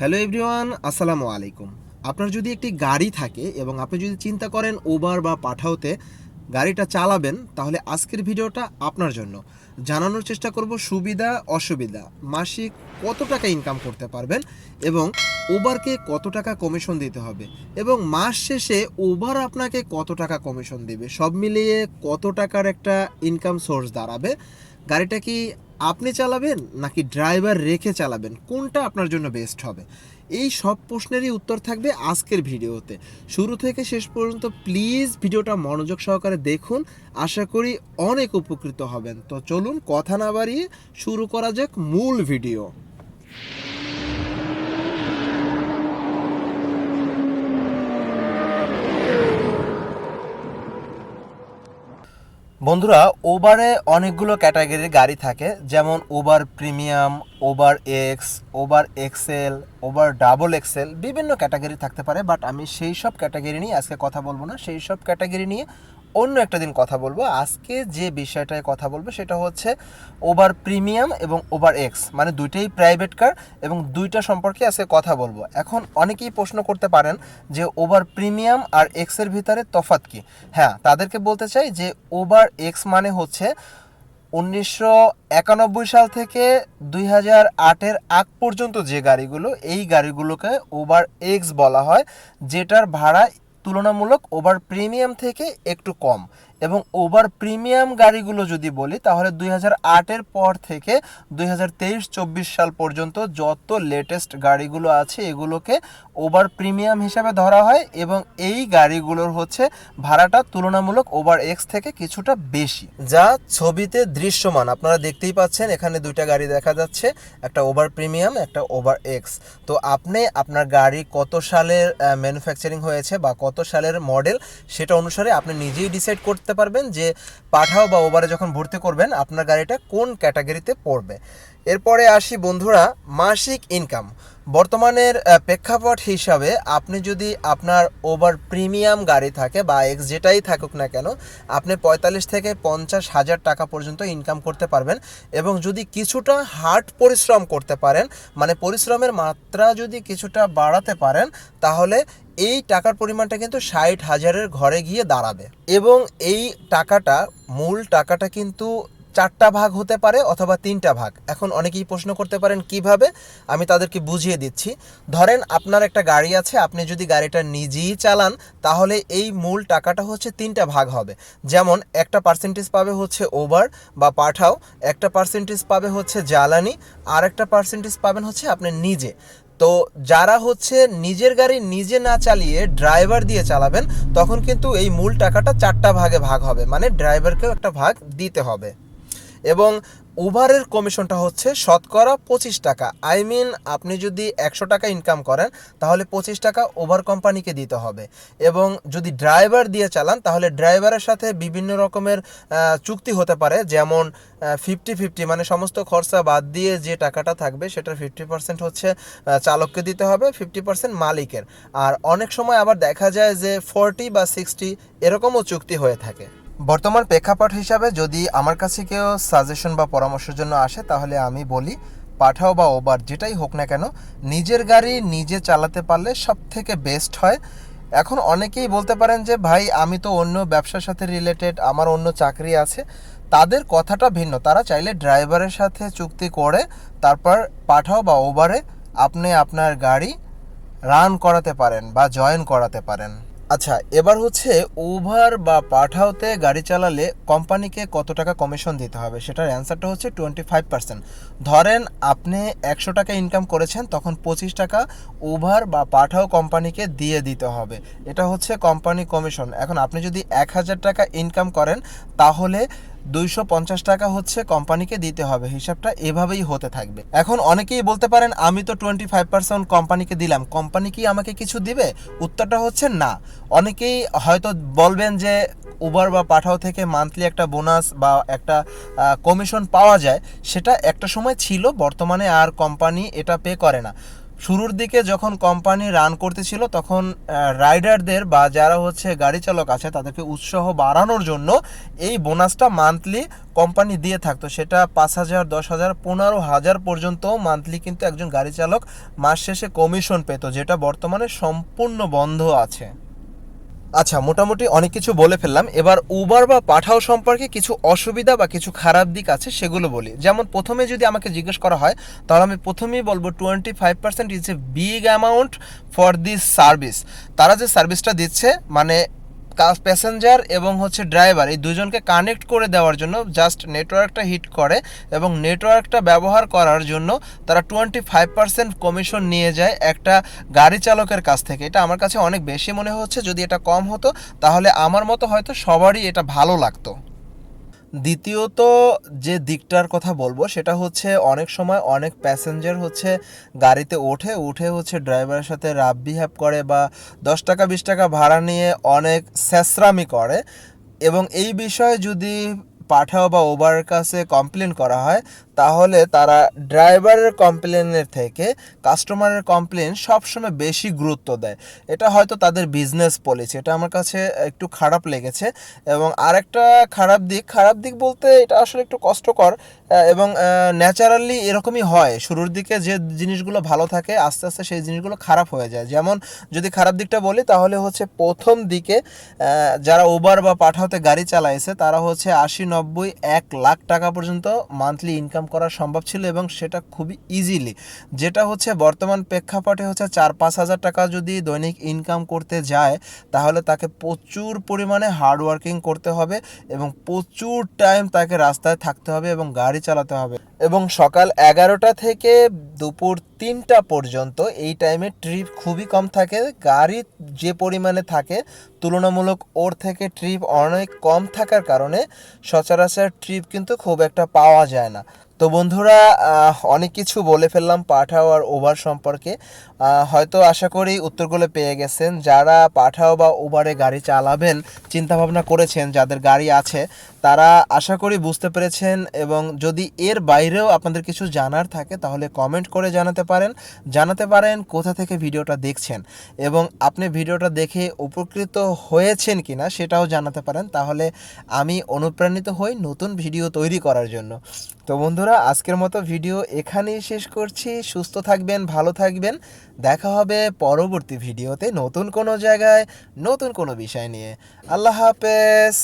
Hello everyone, আসসালামু আলাইকুম। আপনার যদি একটি গাড়ি থাকে এবং আপনি যদি চিন্তা করেন উবার বা পাঠাওতে গাড়িটা চালাবেন, তাহলে আজকের ভিডিওটা আপনার জন্য। জানানোর চেষ্টা করব সুবিধা, অসুবিধা। মাসিক কত টাকা ইনকাম করতে পারবেন এবং উবারকে কত টাকা কমিশন দিতে হবে? এবং মাস শেষে উবার আপনাকে কত টাকা কমিশন দেবে? সব মিলিয়ে কত টাকার একটা ইনকাম সোর্স দাঁড়াবে? গাড়িটা কি আপনি চালাবেন নাকি ড্রাইভার রেখে চালাবেন? কোনটা আপনার জন্য বেস্ট হবে? এই সব প্রশ্নেরই উত্তর থাকবে আজকের ভিডিওতে। শুরু থেকে শেষ পর্যন্ত প্লিজ ভিডিওটা মনোযোগ সহকারে দেখুন। আশা করি অনেক উপকৃত হবেন। তো চলুন কথা না বাড়িয়ে শুরু করা যাক মূল ভিডিও। বন্ধুরা ওবারে অনেকগুলো ক্যাটাগরির গাড়ি থাকে। যেমন Uber premium Uber X Uber XL Uber double XL বিভিন্ন ক্যাটাগরি থাকতে পারে। বাট আমি সেই সব ক্যাটাগরি নিয়ে আজকে কথা বলব না। সেই সব ক্যাটাগরি নিয়ে অন্য একটা দিন কথা বলব। আজকে যে বিষয়টায় কথা বলব সেটা হচ্ছে ওভার প্রিমিয়াম এবং ওভার এক্স। মানে দুইটাই প্রাইভেট কার এবং দুইটা সম্পর্কে আজকে কথা বলব। এখন অনেকেই প্রশ্ন করতে পারেন যে ওভার প্রিমিয়াম আর এক্সের ভিতরে তফাৎ কি? হ্যাঁ তাদেরকে বলতে চাই যে ওভার এক্স মানে হচ্ছে উনিশশো একানব্বই সাল থেকে দুই হাজার আটের আগ পর্যন্ত যে গাড়িগুলো, এই গাড়িগুলোকে ওভার এক্স বলা হয়, যেটার ভাড়া তুলনামূলক ওভার প্রিমিয়াম থেকে একটু কম। এবং ওভার প্রিমিয়াম গাড়িগুলো যদি বলি, তাহলে দুই হাজার আটের পর থেকে দুই হাজার সাল পর্যন্ত যত লেটেস্ট গাড়িগুলো আছে, এগুলোকে ওভার প্রিমিয়াম হিসাবে ধরা হয় এবং এই গাড়িগুলোর হচ্ছে ভাড়াটা তুলনামূলক ওভার এক্স থেকে কিছুটা বেশি। যা ছবিতে দৃশ্যমান, আপনারা দেখতেই পাচ্ছেন এখানে দুইটা গাড়ি দেখা যাচ্ছে, একটা ওভার প্রিমিয়াম একটা ওভার এক্স তো আপনি আপনার গাড়ি কত সালের ম্যানুফ্যাকচারিং হয়েছে বা কত সালের মডেল সেটা অনুসারে আপনি নিজেই ডিসাইড করতে পারবেন যে পাঠাও বা ওভারে যখন ভর্তি করবেন, আপনার গাড়িটা কোন ক্যাটাগরিতে পড়বে। এরপরে আসি বন্ধুরা, মাসিক ইনকাম বর্তমানের প্রেক্ষাপট হিসাবে আপনি যদি আপনার ওভার প্রিমিয়াম গাড়ি থাকে বা এক্স যেটাই থাকুক না কেন, আপনি পঁয়তাল্লিশ থেকে পঞ্চাশ হাজার টাকা পর্যন্ত ইনকাম করতে পারবেন এবং যদি কিছুটা হার্ড পরিশ্রম করতে পারেন মানে পরিশ্রমের মাত্রা যদি কিছুটা বাড়াতে পারেন, তাহলে এই টাকার পরিমাণটা কিন্তু ষাট হাজারের ঘরে গিয়ে দাঁড়াবে। এবং এই টাকাটা, মূল টাকাটা কিন্তু চারটা ভাগ হতে পারে অথবা তিনটা ভাগ। এখন অনেকেই প্রশ্ন করতে পারেন, কীভাবে? আমি তাদেরকে বুঝিয়ে দিচ্ছি। ধরেন আপনার একটা গাড়ি আছে, আপনি যদি গাড়িটা নিজেই চালান, তাহলে এই মূল টাকাটা হচ্ছে তিনটা ভাগ হবে। যেমন একটা পার্সেন্টেজ পাবে হচ্ছে ওভার বা পাঠাও একটা পার্সেন্টেজ পাবে হচ্ছে জ্বালানি আর একটা পার্সেন্টেজ পাবেন হচ্ছে আপনি নিজে। তো যারা হচ্ছে নিজের গাড়ি নিজে না চালিয়ে ড্রাইভার দিয়ে চালাবেন, তখন কিন্তু এই মূল টাকাটা চারটা ভাগে ভাগ হবে। মানে ড্রাইভারকেও একটা ভাগ দিতে হবে। এবং উবারের কমিশনটা হচ্ছে শতকরা পঁচিশ টাকা। আই মিন আপনি যদি একশো টাকা ইনকাম করেন, তাহলে পঁচিশ টাকা ওভার কোম্পানিকে দিতে হবে। এবং যদি ড্রাইভার দিয়ে চালান, তাহলে ড্রাইভারের সাথে বিভিন্ন রকমের চুক্তি হতে পারে। যেমন ফিফটি ফিফটি মানে সমস্ত খরচা বাদ দিয়ে যে টাকাটা থাকবে সেটার ফিফটি পার্সেন্ট হচ্ছে চালককে দিতে হবে ফিফটি পার্সেন্ট মালিকের। আর অনেক সময় আবার দেখা যায় যে ফোরটি বা সিক্সটি এরকমও চুক্তি হয়ে থাকে। বর্তমান প্রেক্ষাপট হিসাবে যদি আমার কাছে কেউ সাজেশন বা পরামর্শের জন্য আসে, তাহলে আমি বলি পাঠাও বা ওবার যেটাই হোক না কেন, নিজের গাড়ি নিজে চালাতে পারলে সব থেকে বেস্ট হয়। এখন অনেকেই বলতে পারেন যে, ভাই, আমি তো অন্য ব্যবসার সাথে রিলেটেড আমার অন্য চাকরি আছে। তাদের কথাটা ভিন্ন। তারা চাইলে ড্রাইভারের সাথে চুক্তি করে, তারপর পাঠাও বা ওভারে আপনি আপনার গাড়ি রান করাতে পারেন বা জয়েন করাতে পারেন। আচ্ছা এবার হচ্ছে ওভার বা পাঠাওতে গাড়ি চালালে কোম্পানিকে কত টাকা কমিশন দিতে হবে? সেটার অ্যান্সারটা হচ্ছে টোয়েন্টি ফাইভ পার্সেন্ট ধরেন আপনি একশো টাকা ইনকাম করেছেন, তখন পঁচিশ টাকা ওভার বা পাঠাও কোম্পানিকে দিয়ে দিতে হবে। এটা হচ্ছে কোম্পানি কমিশন এখন আপনি যদি এক হাজার টাকা ইনকাম করেন, তাহলে দুইশো পঞ্চাশ টাকা হচ্ছে কোম্পানিকে দিতে হবে। হিসাবটা এভাবেই হতে থাকবে। এখন অনেকেই বলতে পারেন, আমি তো টোয়েন্টি ফাইভ পার্সেন্ট কোম্পানিকে দিলাম। কোম্পানি কি আমাকে কিছু দিবে? উত্তরটা হচ্ছে না। অনেকেই হয়তো বলবেন যে উবার বা পাঠাও থেকে মান্থলি একটা বোনাস বা একটা কমিশন পাওয়া যায়। সেটা একটা সময় ছিল, বর্তমানে আর কোম্পানি এটা পে করে না। শুরুর দিকে যখন কোম্পানি রান করতেছিল, তখন রাইডারদের বা যারা হচ্ছে গাড়ি চালক আছে, তাদেরকে উৎসাহ বাড়ানোর জন্য এই বোনাসটা মান্থলি কোম্পানি দিয়ে থাকতো। সেটা পাঁচ হাজার, দশ হাজার, পনেরো হাজার পর্যন্ত মান্থলি কিন্তু একজন গাড়ি চালক মাস শেষে কমিশন পেত, যেটা বর্তমানে সম্পূর্ণ বন্ধ আছে। আচ্ছা মোটামুটি অনেক কিছু বলে ফেললাম। এবার উবার বা পাঠাও সম্পর্কে কিছু অসুবিধা বা কিছু খারাপ দিক আছে সেগুলো বলি। যেমন প্রথমে যদি আমাকে জিজ্ঞেস করা হয়, তাহলে আমি প্রথমেই বলব twenty five percent is a big amount for this service তারা যে সার্ভিসটা দিচ্ছে মানে প্যাসেঞ্জার এবং হচ্ছে ড্রাইভার, এই দুজনকে কানেক্ট করে দেওয়ার জন্য জাস্ট নেটওয়ার্কটা হিট করে এবং নেটওয়ার্কটা ব্যবহার করার জন্য তারা টোয়েন্টি ফাইভ পার্সেন্ট কমিশন নিয়ে যায় একটা গাড়ি চালকের কাছ থেকে। এটা আমার কাছে অনেক বেশি মনে হচ্ছে, যদি এটা কম হতো, তাহলে আমার মতো হয়তো সবারই এটা ভালো লাগতো। দ্বিতীয়ত যে দিকটার কথা বলব, সেটা হচ্ছে অনেক সময় অনেক প্যাসেঞ্জার হচ্ছে গাড়িতে ওঠে, উঠে হচ্ছে ড্রাইভারের সাথে রাব বিহেভ করে বা দশ টাকা, বিশ টাকা ভাড়া নিয়ে অনেক স্যাসরামি করে। এবং এই বিষয়ে যদি পাঠাও বা ওবারের কাছে কমপ্লেন করা হয় তাহলে তারা ড্রাইভারের কমপ্লেনের থেকে কাস্টমারের কমপ্লেন সবসময় বেশি গুরুত্ব দেয়। এটা হয়তো তাদের বিজনেস পলিসি। এটা আমার কাছে একটু খারাপ লেগেছে এবং আরেকটা খারাপ দিক খারাপ দিক বলতে এটা আসলে একটু কষ্টকর এবং ন্যাচারালি এরকমই হয়। শুরুর দিকে যে জিনিসগুলো ভালো থাকে, আস্তে আস্তে সেই জিনিসগুলো খারাপ হয়ে যায়। যেমন যদি খারাপ দিকটা বলি, তাহলে হচ্ছে প্রথম দিকে যারা ওবার বা পাঠাতে গাড়ি চালাইছে, তারা হচ্ছে আশি, নব্বই, এক লাখ টাকা পর্যন্ত মান্থলি ইনকাম করা সম্ভব ছিল এবং সেটা খুবই ইজিলি যেটা হচ্ছে বর্তমান প্রেক্ষাপটে হচ্ছে চার পাঁচ হাজার টাকা যদি দৈনিক ইনকাম করতে যায়, তাহলে তাকে প্রচুর পরিমাণে হার্ডওয়ার্কিং করতে হবে এবং প্রচুর টাইম তাকে রাস্তায় থাকতে হবে এবং গাড়ি চালাতে হবে। এবং সকাল এগারোটা থেকে দুপুর তিনটা পর্যন্ত এই টাইমে ট্রিপ খুবই কম থাকে। গাড়ি যে পরিমাণে থাকে, তুলনামূলক ওর থেকে ট্রিপ অনেক কম থাকার কারণে সচরাচর ট্রিপ কিন্তু খুব একটা পাওয়া যায় না। তো বন্ধুরা অনেক কিছু বলে ফেললাম পাঠাও আর ওভার সম্পর্কে। হয়তো আশা করি উত্তরগুলো পেয়ে গেছেন। যারা পাঠাও বা ওভারে গাড়ি চালাবেন, চিন্তাভাবনা করেছেন যাদের গাড়ি আছে, তারা আশা করি বুঝতে পেরেছেন এবং যদি এর বাইরেও আপনাদের কিছু জানার থাকে, তাহলে কমেন্ট করে জানাতে পারেন। জানাতে পারেন কোথা থেকে ভিডিওটা দেখছেন এবং আপনি ভিডিওটা দেখে উপকৃত হয়েছেন কি না সেটাও জানাতে পারেন। তাহলে আমি অনুপ্রাণিত হই নতুন ভিডিও তৈরি করার জন্য। তো বন্ধুরা, আজকের মতো ভিডিও এখানেই শেষ করছি। সুস্থ থাকবেন, ভালো থাকবেন। দেখা হবে পরবর্তী ভিডিওতে নতুন কোনো জায়গায় নতুন কোনো বিষয় নিয়ে। আল্লাহ হাফেজ।